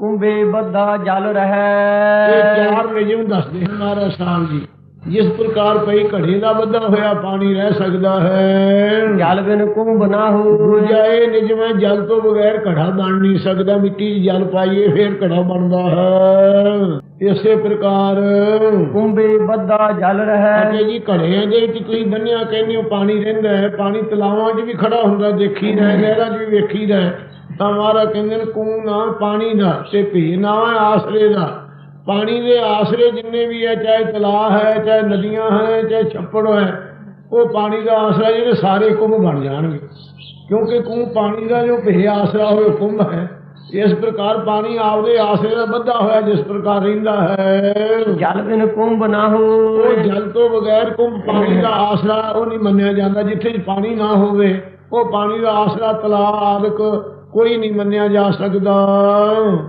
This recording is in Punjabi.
ਕੁੰਭੇ ਬੱਧਾ ਜਲ ਇਹ ਰਹੈ ਚਾਰ ਨਿਯਮ ਦੱਸਦੇ ਹਨ ਮਹਾਰਾਜ ਸਾਹਿਬ ਜੀ ਜਿਸ ਪ੍ਰਕਾਰ ਪਈ ਘੜੇ ਦਾ ਬੱਧਾ ਹੋਇਆ ਪਾਣੀ ਰਹਿ ਸਕਦਾ ਹੈ। ਜਲ ਬਿਨ ਕੁੰਭ ਨਾ ਹੋ ਇਹ ਨਿਯਮ ਹੈ ਜਲ ਤੋਂ ਬਗੈਰ ਘੜਾ ਬਣ ਨਹੀਂ ਸਕਦਾ ਮਿੱਟੀ ਜਲ ਪਾਈਏ ਫਿਰ ਘੜਾ ਬਣਦਾ ਹੈ। ਇਸੇ ਪ੍ਰਕਾਰ ਕੁੰਭੇ ਬੱਧਾ ਜਲ ਰਹੈ। ਅਜੇ ਜੀ ਘੜਿਆਂ ਦੇ ਵਿੱਚ ਤੁਸੀਂ ਬੰਨਿਆ ਕਹਿੰਦੇ ਪਾਣੀ ਰਹਿੰਦਾ ਹੈ ਪਾਣੀ ਤਲਾਵਾਂ 'ਚ ਵੀ ਖੜਾ ਹੁੰਦਾ ਦੇਖੀਦਾ ਹੈ ਨਹਿਰਾਂ 'ਚ ਵੀ ਵੇਖੀਦਾ ਹੈ। ਤਾਂ ਮਹਾਰਾ ਕਹਿੰਦੇ ਨੇ ਕੂ ਨਾ ਪਾਣੀ ਦਾ ਤੇ ਭੀ ਨਾ ਆਸਰੇ ਦਾ। ਪਾਣੀ ਦੇ ਆਸਰੇ ਜਿੰਨੇ ਵੀ ਹੈ ਚਾਹੇ ਤਲਾਅ ਹੈ ਚਾਹੇ ਨਦੀਆਂ ਹੈ ਚਾਹੇ ਛੱਪੜ ਹੈ ਉਹ ਪਾਣੀ ਦਾ ਆਸਰਾ ਜਿਹੜੇ ਸਾਰੇ ਕੁੰਭ ਬਣ ਜਾਣਗੇ। ਕਿਉਂਕਿ ਕੁੰਭ ਪਾਣੀ ਦਾ ਜੋ ਭੇ ਆਸਰਾ ਹੋਵੇ ਉਹ ਕੁੰਭ ਹੈ। ਇਸ ਪ੍ਰਕਾਰ ਪਾਣੀ ਆਪਦੇ ਆਸਰੇ ਦਾ ਬੱਧਾ ਹੋਇਆ ਜਿਸ ਪ੍ਰਕਾਰ ਰਹਿੰਦਾ ਹੈ। ਜਲ ਬਿਨ ਕੁੰਭ ਨਾ ਉਹ ਹੋ ਜਲ ਤੋਂ ਬਗੈਰ ਕੁੰਭ ਪਾਣੀ ਦਾ ਆਸਰਾ ਉਹ ਨਹੀਂ ਮੰਨਿਆ ਜਾਂਦਾ। ਜਿੱਥੇ ਪਾਣੀ ਨਾ ਹੋਵੇ ਉਹ ਪਾਣੀ ਦਾ ਆਸਰਾ ਤਲਾਅ ਆਦਿਕ ਕੋਈ ਨਹੀਂ ਮੰਨਿਆ ਜਾ ਸਕਦਾ।